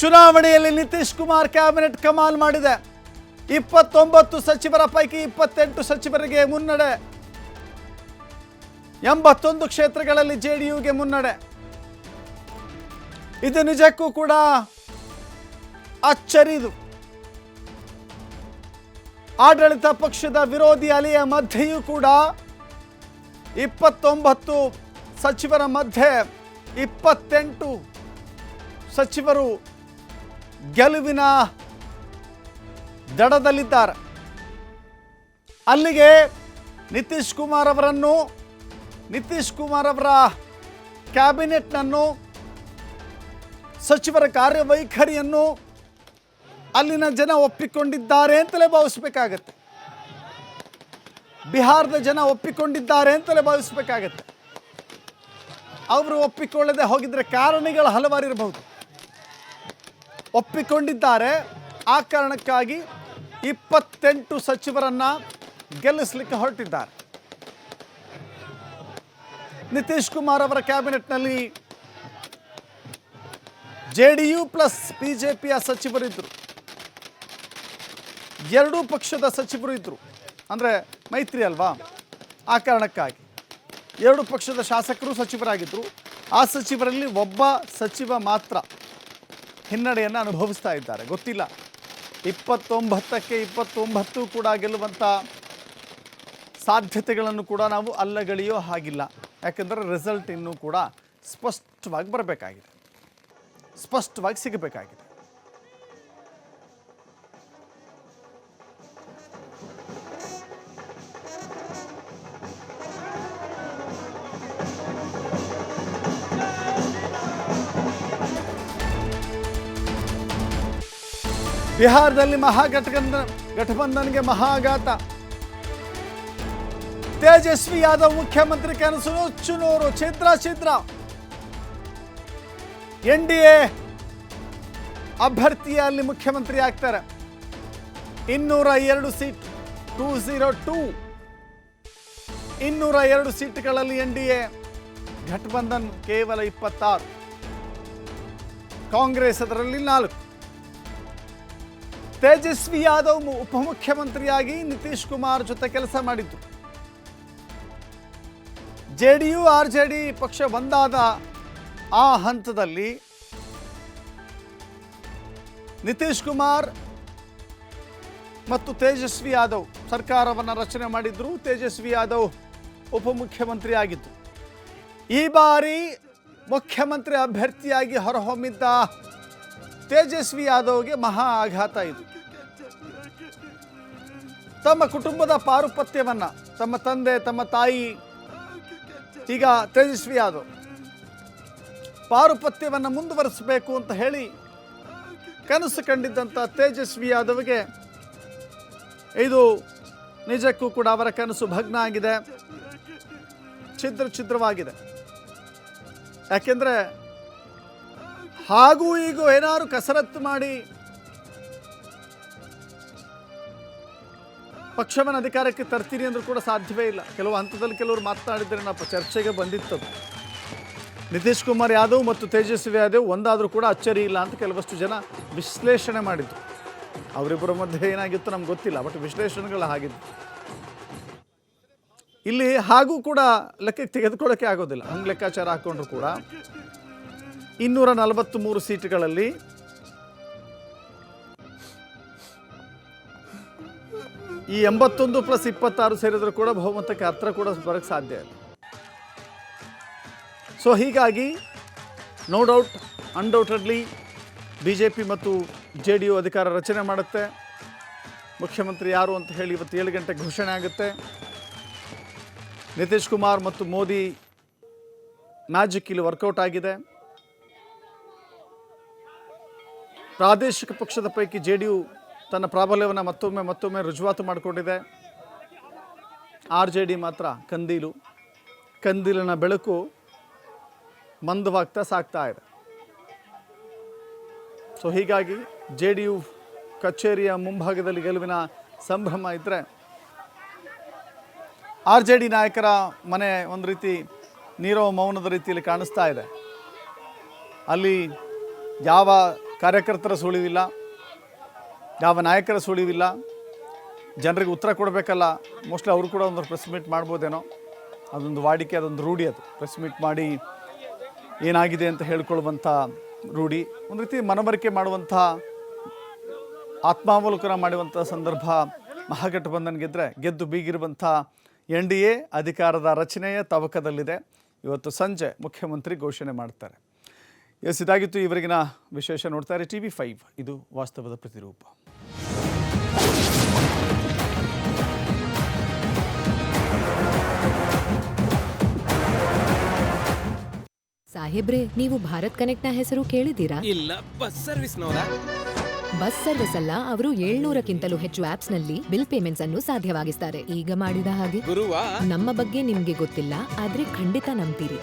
ಚುನಾವಣೆಯಲ್ಲಿ ನಿತೀಶ್ ಕುಮಾರ್ ಕ್ಯಾಬಿನೆಟ್ ಕಮಾಲ್ ಮಾಡಿದೆ. ಇಪ್ಪತ್ತೊಂಬತ್ತು ಸಚಿವರ ಪೈಕಿ ಇಪ್ಪತ್ತೆಂಟು ಸಚಿವರಿಗೆ ಮುನ್ನಡೆ. ಎಂಬತ್ತೊಂದು ಕ್ಷೇತ್ರಗಳಲ್ಲಿ ಜೆಡಿಯುಗೆ ಮುನ್ನಡೆ. ಇದು ನಿಜಕ್ಕೂ ಕೂಡ ಅಚ್ಚರಿದು. ಆಡಳಿತ ಪಕ್ಷದ ವಿರೋಧಿ ಅಲೆಯ ಮಧ್ಯೆಯೂ ಕೂಡ ಇಪ್ಪತ್ತೊಂಬತ್ತು ಸಚಿವರ ಮಧ್ಯೆ ಇಪ್ಪತ್ತೆಂಟು ಸಚಿವರು ಗೆಲುವಿನ ದಡದಲ್ಲಿದ್ದಾರೆ. ಅಲ್ಲಿಗೆ ನಿತೀಶ್ ಕುಮಾರ್ ಅವರನ್ನು, ನಿತೀಶ್ ಕುಮಾರ್ ಅವರ ಕ್ಯಾಬಿನೆಟ್ನನ್ನು, ಸಚಿವರ ಕಾರ್ಯವೈಖರಿಯನ್ನು ಅಲ್ಲಿನ ಜನ ಒಪ್ಪಿಕೊಂಡಿದ್ದಾರೆ ಅಂತಲೇ ಭಾವಿಸ್ಬೇಕಾಗತ್ತೆ. ಬಿಹಾರದ ಜನ ಒಪ್ಪಿಕೊಂಡಿದ್ದಾರೆ ಅಂತಲೇ ಭಾವಿಸ್ಬೇಕಾಗತ್ತೆ. ಅವರು ಒಪ್ಪಿಕೊಳ್ಳದೆ ಹೋಗಿದ್ರೆ ಕಾರಣಗಳು ಹಲವಾರು ಇರಬಹುದು. ಒಪ್ಪಿಕೊಂಡಿದ್ದಾರೆ. ಆ ಕಾರಣಕ್ಕಾಗಿ ಇಪ್ಪತ್ತೆಂಟು ಸಚಿವರನ್ನ ಗೆಲ್ಲಿಸಲಿಕ್ಕೆ ಹೊರಟಿದ್ದಾರೆ. ನಿತೀಶ್ ಕುಮಾರ್ ಅವರ ಕ್ಯಾಬಿನೆಟ್ನಲ್ಲಿ ಜೆ ಡಿ ಯು ಪ್ಲಸ್ ಬಿಜೆಪಿಯ ಸಚಿವರಿದ್ದರು ಎರಡೂ ಪಕ್ಷದ ಸಚಿವರು ಇದ್ದರು ಅಂದರೆ ಮೈತ್ರಿ ಅಲ್ವಾ? ಆ ಕಾರಣಕ್ಕಾಗಿ. ಎರಡು ಪಕ್ಷದ ಶಾಸಕರು ಸಚಿವರಾಗಿದ್ದರು ಆ ಸಚಿವರಲ್ಲಿ ಒಬ್ಬ ಸಚಿವ ಮಾತ್ರ. ಹಿನ್ನಡೆಯನ್ನು ಅನುಭವಿಸ್ತಾ ಇದ್ದಾರೆ. ಗೊತ್ತಿಲ್ಲ. ಇಪ್ಪತ್ತೊಂಬತ್ತಕ್ಕೆ ಇಪ್ಪತ್ತೊಂಬತ್ತು ಕೂಡ ಗೆಲ್ಲುವಂಥ ಸಾಧ್ಯತೆಗಳನ್ನು ಕೂಡ ನಾವು ಅಲ್ಲಗಳೆಯೋ ಹಾಗಿಲ್ಲ. ಯಾಕೆಂದರೆ ರಿಸಲ್ಟ್ ಇನ್ನೂ ಕೂಡ ಸ್ಪಷ್ಟವಾಗಿ ಬರಬೇಕಾಗಿದೆ. ಸ್ಪಷ್ಟವಾಗಿ ಸಿಗಬೇಕಾಗಿದೆ. ಬಿಹಾರದಲ್ಲಿ ಮಹಾಗಠಬಂಧನ ಘಟಬಂಧನ್ಗೆ ಮಹಾಘಾತ. ತೇಜಸ್ವಿ ಯಾದವ್ ಮುಖ್ಯಮಂತ್ರಿ ಕನಸು ನುಚ್ಚುನೂರು ಛಿದ್ರ ಛಿದ್ರ. ಎನ್ ಡಿ ಎ ಅಭ್ಯರ್ಥಿಯ ಅಲ್ಲಿ ಮುಖ್ಯಮಂತ್ರಿ ಆಗ್ತಾರೆ. ಇನ್ನೂರ ಎರಡು ಸೀಟ್ ಟೂ ಝೀರೋ ಟೂ. ಇನ್ನೂರ ಎರಡು ಸೀಟ್ಗಳಲ್ಲಿ ಎನ್ ಡಿ ಎ ಘಟಬಂಧನ್ ಕೇವಲ ಇಪ್ಪತ್ತಾರು. ಕಾಂಗ್ರೆಸ್ ಅದರಲ್ಲಿ ನಾಲ್ಕು. ತೇಜಸ್ವಿ ಯಾದವ್ ಉಪಮುಖ್ಯಮಂತ್ರಿಯಾಗಿ ನಿತೀಶ್ ಕುಮಾರ್ ಜೊತೆ ಕೆಲಸ ಮಾಡಿದ್ರು J D U R J D ಪಕ್ಷ ಒಂದಾದ ಆ ಹಂತದಲ್ಲಿ ನಿತೀಶ್ ಕುಮಾರ್ ಮತ್ತು ತೇಜಸ್ವಿ ಯಾದವ್ ಸರ್ಕಾರವನ್ನು ರಚನೆ ಮಾಡಿದ್ರು. ತೇಜಸ್ವಿ ಯಾದವ್ ಉಪಮುಖ್ಯಮಂತ್ರಿ ಆಗಿದ್ದು ಈ ಬಾರಿ ಮುಖ್ಯಮಂತ್ರಿ ಅಭ್ಯರ್ಥಿಯಾಗಿ ಹೊರಹೊಮ್ಮಿದ್ದ ತೇಜಸ್ವಿ ಯಾದವ್ಗೆ ಮಹಾ ಆಘಾತ ಇದು. ತಮ್ಮ ಕುಟುಂಬದ ಪಾರುಪತ್ಯವನ್ನು, ತಮ್ಮ ತಂದೆ, ತಮ್ಮ ತಾಯಿ, ಈಗ ತೇಜಸ್ವಿ ಯಾದವ್. ಪಾರುಪತ್ಯವನ್ನು ಮುಂದುವರಿಸಬೇಕು ಅಂತ ಹೇಳಿ ಕನಸು ಕಂಡಿದ್ದಂಥ ತೇಜಸ್ವಿ ಯಾದವ್ಗೆ ಇದು ನಿಜಕ್ಕೂ ಕೂಡ ಅವರ ಕನಸು ಭಗ್ನ ಆಗಿದೆ. ಛಿದ್ರ ಛಿದ್ರವಾಗಿದೆ. ಯಾಕೆಂದರೆ ಹಾಗೂ ಈಗ ಏನಾದ್ರು ಕಸರತ್ತು ಮಾಡಿ ಪಕ್ಷವನ್ನು ಅಧಿಕಾರಕ್ಕೆ ತರ್ತೀನಿ ಅಂದ್ರೂ ಕೂಡ ಸಾಧ್ಯವೇ ಇಲ್ಲ. ಕೆಲವು ಹಂತದಲ್ಲಿ ಕೆಲವರು ಮಾತನಾಡಿದ್ರೆ ನಾವು ಚರ್ಚೆಗೆ ಬಂದಿತ್ತದು ನಿತೀಶ್ ಕುಮಾರ್ ಯಾದವ್ ಮತ್ತು ತೇಜಸ್ವಿ ಯಾದವ್ ಒಂದಾದರೂ ಕೂಡ ಅಚ್ಚರಿ ಇಲ್ಲ ಅಂತ ಕೆಲವಷ್ಟು ಜನ ವಿಶ್ಲೇಷಣೆ ಮಾಡಿದ್ರು. ಅವರಿಬ್ಬರ ಮಧ್ಯೆ ಏನಾಗಿತ್ತು ನಮ್ಗೆ ಗೊತ್ತಿಲ್ಲ ಬಟ್ ವಿಶ್ಲೇಷಣೆಗಳು ಆಗಿದ್ದು ಇಲ್ಲಿ ಹಾಗೂ ಕೂಡ ಲೆಕ್ಕಕ್ಕೆ ತೆಗೆದುಕೊಳ್ಳೋಕ್ಕೆ ಆಗೋದಿಲ್ಲ. ಹಂಗೆ ಲೆಕ್ಕಾಚಾರ ಹಾಕ್ಕೊಂಡ್ರು ಕೂಡ ಇನ್ನೂರ ನಲವತ್ತ್ ಮೂರು ಸೀಟುಗಳಲ್ಲಿ ಈ ಎಂಬತ್ತೊಂದು ಪ್ಲಸ್ ಇಪ್ಪತ್ತಾರು ಸೇರಿದ್ರು ಕೂಡ ಬಹುಮತಕ್ಕೆ ಹತ್ರ ಕೂಡ ಬರಕ್ಕೆ ಸಾಧ್ಯ ಇಲ್ಲ. ಸೊ ಹೀಗಾಗಿ no doubt undoubtedly B J P ಮತ್ತು ಜೆ ಡಿ ಯು ಅಧಿಕಾರ ರಚನೆ ಮಾಡುತ್ತೆ. ಮುಖ್ಯಮಂತ್ರಿ ಯಾರು ಅಂತ ಹೇಳಿ ಇವತ್ತು ಏಳು ಗಂಟೆ ಘೋಷಣೆ ಆಗುತ್ತೆ. ನಿತೀಶ್ ಕುಮಾರ್ ಮತ್ತು ಮೋದಿ ಮ್ಯಾಜಿಕ್ ಇಲ್ಲಿ ವರ್ಕೌಟ್ ಆಗಿದೆ. ಪ್ರಾದೇಶಿಕ ಪಕ್ಷದ ಪೈಕಿ ಜೆ ಡಿ ಯು ತನ್ನ ಪ್ರಾಬಲ್ಯವನ್ನು ಮತ್ತೊಮ್ಮೆ ಮತ್ತೊಮ್ಮೆ ರುಜುವಾತು ಮಾಡಿಕೊಂಡಿದೆ. ಆರ್ ಜೆ ಡಿ ಮಾತ್ರ ಕಂದೀಲು. ಕಂದೀಲಿನ ಬೆಳಕು ಮಂದವಾಗ್ತಾ ಸಾಗ್ತಾ ಇದೆ. ಸೊ ಹೀಗಾಗಿ ಜೆ ಡಿ ಯು ಕಚೇರಿಯ ಮುಂಭಾಗದಲ್ಲಿ ಗೆಲುವಿನ ಸಂಭ್ರಮ ಇದ್ದರೆ ಆರ್ ಜೆ ಡಿ ನಾಯಕರ ಮನೆ ಒಂದು ರೀತಿ ನೀರವ ಮೌನದ ರೀತಿಯಲ್ಲಿ ಕಾಣಿಸ್ತಾ ಇದೆ. ಅಲ್ಲಿ ಯಾವ ಕಾರ್ಯಕರ್ತರ ಸುಳಿವಿಲ್ಲ, ಯಾವ ನಾಯಕರ ಸುಳಿವಿಲ್ಲ, ಜನರಿಗೆ ಉತ್ತರ ಕೊಡಬೇಕಲ್ಲ ಮೋಸ್ಟ್ಲಿ ಅವರು ಕೂಡ ಒಂದು ಪ್ರೆಸ್ ಮೀಟ್ ಮಾಡ್ಬೋದೇನೋ, ಅದೊಂದು ವಾಡಿಕೆ, ಅದೊಂದು ರೂಢಿ ಅದು. ಪ್ರೆಸ್ ಮೀಟ್ ಮಾಡಿ ಏನಾಗಿದೆ ಅಂತ ಹೇಳ್ಕೊಳ್ಳುವಂಥ ರೂಢಿ, ಒಂದು ರೀತಿ ಮನವರಿಕೆ ಮಾಡುವಂಥ, ಆತ್ಮಾವಲೋಕನ ಮಾಡುವಂಥ ಸಂದರ್ಭ ಮಹಾಗಠಬಂಧನ್ ಗೆದ್ದರೆ ಗೆದ್ದು ಬೀಗಿರುವಂಥ ಎನ್ ಡಿ ಎ ಅಧಿಕಾರದ ರಚನೆಯ ತವಕದಲ್ಲಿದೆ. ಇವತ್ತು ಸಂಜೆ ಮುಖ್ಯಮಂತ್ರಿ ಘೋಷಣೆ ಮಾಡ್ತಾರೆ. ಎಸ್ ಇದಾಗಿತ್ತು ಇವರಿಗಿನ ವಿಶೇಷ ನೋಡ್ತಾರೆ ಟಿ ವಿ ಫೈವ್. ಇದು ವಾಸ್ತವದ ಪ್ರತಿರೂಪ. ಸಾಹೇಬ್ರೆ ನೀವು ಭಾರತ್ ಕನೆಕ್ಟ್ನ ಹೆಸರು ಕೇಳಿದ್ದೀರಾ? ಇಲ್ಲ ಬಸ್ ಸರ್ವಿಸ್ ಬಸ್ ಸರ್ವಿಸ್ ಅಲ್ಲ ಅವರು ಏಳ್ನೂರಕ್ಕಿಂತಲೂ ಹೆಚ್ಚು ಆಪ್ಸ್ನಲ್ಲಿ ಬಿಲ್ ಪೇಮೆಂಟ್ಸ್ ಅನ್ನು ಸಾಧ್ಯವಾಗಿಸ್ತಾರೆ. ಈಗ ಮಾಡಿದ ಹಾಗೆ ಗುರುವ? ನಮ್ಮ ಬಗ್ಗೆ ನಿಮ್ಗೆ ಗೊತ್ತಿಲ್ಲ ಆದ್ರೆ ಖಂಡಿತ ನಂಬ್ತೀರಿ.